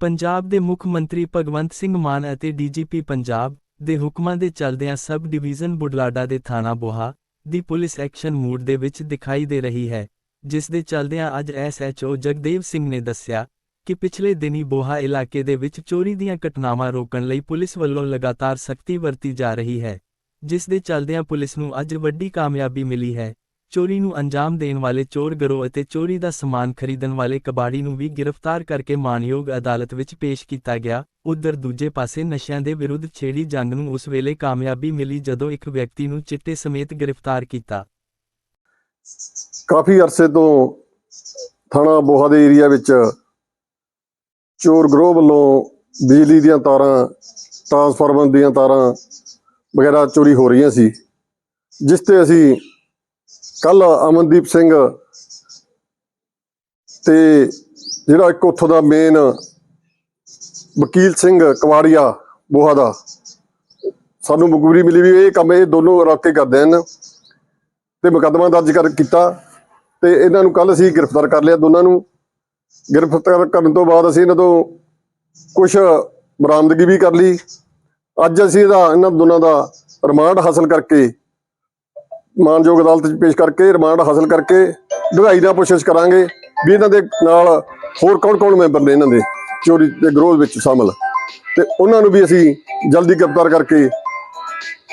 ਪੰਜਾਬ ਦੇ ਮੁੱਖ ਮੰਤਰੀ ਭਗਵੰਤ ਸਿੰਘ ਮਾਨ ਅਤੇ ਡੀਜੀਪੀ ਪੰਜਾਬ ਦੇ ਹੁਕਮਾਂ ਦੇ ਚੱਲਦਿਆਂ ਸਬ ਡਿਵੀਜ਼ਨ ਬੁਢਲਾਡਾ ਦੇ ਥਾਣਾ ਬੋਹਾ ਦੀ ਪੁਲਿਸ ਐਕਸ਼ਨ ਮੂਡ ਦੇ ਵਿੱਚ ਦਿਖਾਈ ਦੇ ਰਹੀ ਹੈ, ਜਿਸ ਦੇ ਚੱਲਦਿਆਂ ਅੱਜ ਐਸਐਚਓ ਜਗਦੇਵ ਸਿੰਘ ਨੇ ਦੱਸਿਆ ਕਿ ਪਿਛਲੇ ਦਿਨੀ ਬੋਹਾ ਇਲਾਕੇ ਦੇ ਵਿੱਚ ਚੋਰੀ ਦੀਆਂ ਘਟਨਾਵਾਂ ਰੋਕਣ ਲਈ ਪੁਲਿਸ ਵੱਲੋਂ ਲਗਾਤਾਰ ਸਖਤੀ ਵਰਤੀ ਜਾ ਰਹੀ ਹੈ, ਜਿਸ ਦੇ ਚੱਲਦਿਆਂ ਪੁਲਿਸ ਨੂੰ ਅੱਜ ਵੱਡੀ ਕਾਮਯਾਬੀ ਮਿਲੀ ਹੈ। ਚੋਰੀ ਨੂੰ ਅੰਜਾਮ ਦੇਣ ਵਾਲੇ ਚੋਰ ਗਰੋਹ ਅਤੇ ਚੋਰੀ ਦਾ ਸਮਾਨ ਖਰੀਦਣ ਵਾਲੇ ਕਬਾੜੀ ਨੂੰ ਵੀ ਗ੍ਰਿਫਤਾਰ ਕਰਕੇ ਮਾਨਯੋਗ ਅਦਾਲਤ ਵਿੱਚ ਪੇਸ਼ ਕੀਤਾ ਗਿਆ। ਉਧਰ ਦੂਜੇ ਪਾਸੇ ਨਸ਼ਿਆਂ ਦੇ ਵਿਰੁੱਧ ਛੇੜੀ ਜੰਗ ਨੂੰ ਉਸ ਵੇਲੇ ਕਾਮਯਾਬੀ ਮਿਲੀ ਜਦੋਂ ਇੱਕ ਵਿਅਕਤੀ ਨੂੰ ਚਿੱਟੇ ਸਮੇਤ ਗ੍ਰਿਫਤਾਰ ਕੀਤਾ। ਕਾਫੀ ਅਰਸੇ ਤੋਂ ਥਾਣਾ ਬੋਹਾ ਦੇ ਏਰੀਆ ਵਿੱਚ ਚੋਰ ਗਰੋਹ ਵੱਲੋਂ ਬਿਜਲੀ ਦੀਆਂ ਤਾਰਾਂ, ਟਰਾਂਸਫਾਰਮਰ ਦੀਆਂ ਤਾਰਾਂ ਵਗੈਰਾ ਚੋਰੀ ਹੋ ਰਹੀਆਂ ਸੀ, ਜਿਸ ਤੇ ਅਸੀਂ ਕੱਲ ਅਮਨਦੀਪ ਸਿੰਘ ਤੇ ਜਿਹੜਾ ਇੱਕ ਉੱਥੋਂ ਦਾ ਮੇਨ ਵਕੀਲ ਸਿੰਘ ਕਵਾੜੀਆ ਬੋਹਾ ਦਾ, ਸਾਨੂੰ ਮਕਬੂਰੀ ਮਿਲੀ ਵੀ ਇਹ ਕੰਮ ਇਹ ਦੋਨੋਂ ਰਲ ਕੇ ਕਰਦੇ ਹਨ ਤੇ ਮੁਕੱਦਮਾ ਦਰਜ ਕਰ ਕੀਤਾ ਤੇ ਇਹਨਾਂ ਨੂੰ ਕੱਲ ਅਸੀਂ ਗ੍ਰਿਫਤਾਰ ਕਰ ਲਿਆ ਦੋਨਾਂ ਨੂੰ। ਗ੍ਰਿਫਤਾਰ ਕਰਨ ਤੋਂ ਬਾਅਦ ਅਸੀਂ ਇਹਨਾਂ ਤੋਂ ਕੁਝ ਬਰਾਮਦਗੀ ਵੀ ਕਰ ਲਈ। ਅੱਜ ਅਸੀਂ ਇਹਦਾ ਇਹਨਾਂ ਦੋਨਾਂ ਦਾ ਰਿਮਾਂਡ ਹਾਸਲ ਕਰਕੇ ਮਾਨਯੋਗ ਅਦਾਲਤ 'ਚ ਪੇਸ਼ ਕਰਕੇ, ਰਿਮਾਂਡ ਹਾਸਲ ਕਰਕੇ ਢਗਾਈ ਦਾ ਕੋਸ਼ਿਸ਼ ਕਰਾਂਗੇ ਵੀ ਇਹਨਾਂ ਦੇ ਨਾਲ ਹੋਰ ਕੌਣ-ਕੌਣ ਮੈਂਬਰ ਨੇ ਇਹਨਾਂ ਦੇ, ਚੋਰੀ ਦੇ ਗਰੋਹ ਵਿੱਚ ਸ਼ਾਮਲ। ਤੇ ਉਹਨਾਂ ਨੂੰ ਵੀ ਅਸੀਂ ਜਲਦੀ ਗ੍ਰਿਫਤਾਰ ਕਰਕੇ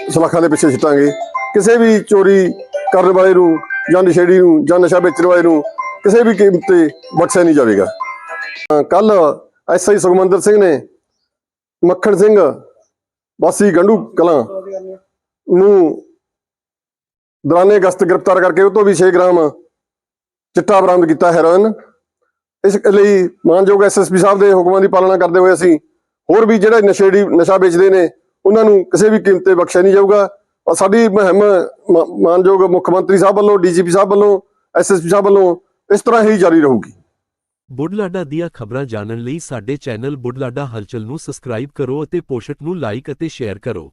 ਸਲਾਖਾਂ ਦੇ ਪਿੱਛੇ ਸਿੱਟਾਂਗੇ। ਕਿਸੇ ਵੀ ਚੋਰੀ ਕਰਨ ਵਾਲੇ ਨੂੰ ਜਾਂ ਨਸ਼ੇੜੀ ਨੂੰ ਜਾਂ ਨਸ਼ਾ ਵੇਚਣ ਵਾਲੇ ਨੂੰ ਕਿਸੇ ਵੀ ਕੀਮਤ ਤੇ ਬਖਸ਼ਿਆ ਨਹੀਂ ਜਾਵੇਗਾ। ਕੱਲ ਐਸਆਈ ਸੁਖਮੰਦਰ ਸਿੰਘ ਨੇ ਮੱਖਣ ਸਿੰਘ ਵਾਸੀ ਗੰਡੂ ਕਲਾਂ ਨੂੰ ਦੌਰਾਨੇ ਗਸਤ ਗ੍ਰਿਫਤਾਰ ਕਰਕੇ ਉਹ ਤੋਂ ਵੀ 6 ਗ੍ਰਾਮ ਚਿੱਟਾ ਬਰਾਮਦ ਕੀਤਾ ਹੈਰੋਇਨ। ਇਸ ਲਈ ਮਾਨਯੋਗ ਐਸਐਸਪੀ ਸਾਹਿਬ ਦੇ ਹੁਕਮਾਂ ਦੀ ਪਾਲਣਾ ਕਰਦੇ ਹੋਏ ਅਸੀਂ ਹੋਰ ਵੀ ਜਿਹੜੇ ਨਸ਼ੇੜੀ ਨਸ਼ਾ ਵੇਚਦੇ ਨੇ, ਉਹਨਾਂ ਨੂੰ ਕਿਸੇ ਵੀ ਕੀਮਤ ਤੇ ਬਖਸ਼ਿਆ ਨਹੀਂ ਜਾਊਗਾ। ਔਰ ਸਾਡੀ ਮੁਹਿੰਮ ਮ- ਮਾਨਯੋਗ ਮੁੱਖ ਮੰਤਰੀ ਸਾਹਿਬ ਵੱਲੋਂ ਡੀਜੀਪੀ ਸਾਹਿਬ ਵੱਲੋਂ ਐਸਐਸਪੀ ਸਾਹਿਬ ਵੱਲੋਂ ਇਸ ਤਰ੍ਹਾਂ ਹੀ ਜਾਰੀ ਰਹੂਗੀ। ਬੁੱਢਲਾਡਾ ਦੀਆਂ ਖਬਰਾਂ ਜਾਣਨ ਲਈ ਸਾਡੇ ਚੈਨਲ ਬੁੱਢਲਾਡਾ ਹਲਚਲ ਨੂੰ ਸਬਸਕ੍ਰਾਈਬ ਕਰੋ ਅਤੇ ਪੋਸਟ ਨੂੰ ਲਾਈਕ ਅਤੇ ਸ਼ੇਅਰ ਕਰੋ।